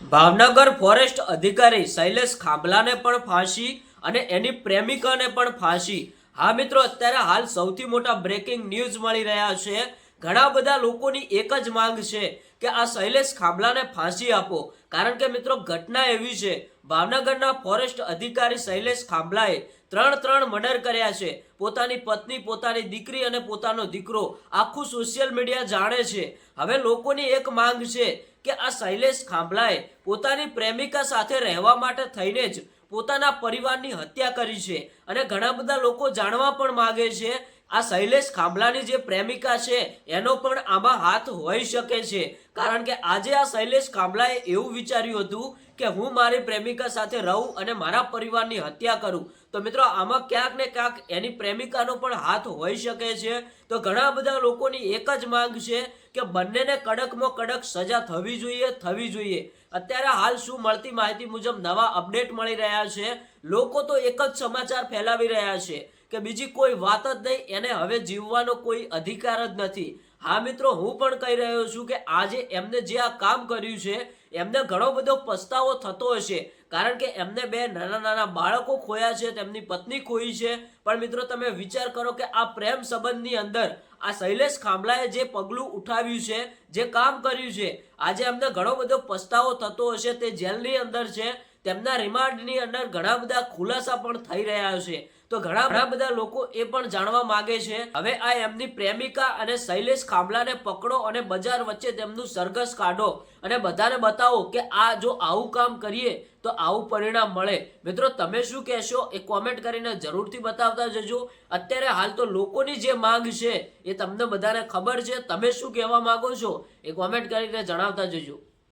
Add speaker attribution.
Speaker 1: Bhavnagar forest અધિકારી શૈલેષ ખાંભલાને પણ ફાંસી અને એની પ્રેમિકાને પણ ફાંસી. હા મિત્રો, અત્યારે હાલ સૌથી મોટા બ્રેકિંગ ન્યૂઝ મળી રહ્યા છે. ઘણા બધા લોકોની એક જ માંગ છે કે આ શૈલેષ ખાંભલાને ફાંસી આપો. કારણ કે મિત્રો, ઘટના એવી છે, ભાવનગરના ફોરેસ્ટ અધિકારી શૈલેષ ખાંભલાએ ત્રણ ત્રણ મર્ડર કર્યા છે. પોતાની પત્ની, પોતાની દીકરી અને પોતાનો દીકરો આખું સોશિયલ મીડિયા જાણે છે. હવે લોકોની એક માંગ છે કે આ શૈલેષ ખાંભલાએ પોતાની પ્રેમિકા સાથે રહેવા માટે થઈને જ પોતાના પરિવારની હત્યા કરી છે. અને ઘણા બધા લોકો જાણવા પણ માગે છે આ શૈલેષ ખાંભલાની જે પ્રેમિકા છે, એનો પણ આમાં હાથ હોઈ શકે છે. કારણ કે આજે આ શૈલેષ ખાંભલાએ એવું વિચાર્યું હતું કે હું મારી પ્રેમિકા સાથે રહું અને મારા પરિવારની હત્યા કરું. તો મિત્રો, આમાં ક્યાંક ને ક્યાંક એની પ્રેમિકાનો પણ હાથ હોઈ શકે છે. તો ઘણા બધા લોકોની એક જ માંગ છે કે બંનેને કડકમાં કડક સજા થવી જોઈએ થવી જોઈએ. અત્યારે હાલ શું મળતી માહિતી મુજબ નવા અપડેટ મળી રહ્યા છે? લોકો તો એક જ સમાચાર ફેલાવી રહ્યા છે. કે બીજી કોઈ વાત જ નહીં, એને હવે જીવવાનો કોઈ અધિકાર જ નથી. હા મિત્રો, હું પણ કહી રહ્યો છું કે આજે એમને જે આ કામ કર્યું છે, એમને ઘણો બધો પસ્તાવો થતો હશે. કારણ કે એમને બે નાના નાના બાળકો ખોયા છે, તેમની પત્ની ખોઈ છે. પણ મિત્રો, તમે વિચાર કરો કે આ પ્રેમ સંબંધની અંદર આ શૈલેષ ખાંભલાએ જે પગલું ઉઠાવ્યું છે, જે કામ કર્યું છે, આજે એમને ઘણો બધો પસ્તાવો થતો હશે તે જેલની અંદર છે. તેમના રિમાન્ડની અંદર ઘણા બધા ખુલાસા પણ થઈ રહ્યા છે. તો ઘણા ઘણા બધા લોકો એ પણ જાણવા માંગે છે. હવે આ એમની પ્રેમિકા અને શૈલેષ ખાંભલાને પકડો અને બજાર વચ્ચે તેમનું સરઘસ કાઢો. અને બધાને બતાવો કે આ જો આવું કામ કરીએ તો આવું પરિણામ મળે. મિત્રો તમે શું કહેશો? એ કોમેન્ટ કરીને જરૂરથી બતાવતા જજો. અત્યારે હાલ તો લોકોની જે માંગ છે એ તમને બધાને ખબર છે. તમે શું કહેવા માંગો છો? એ કોમેન્ટ કરીને જણાવતા જજો.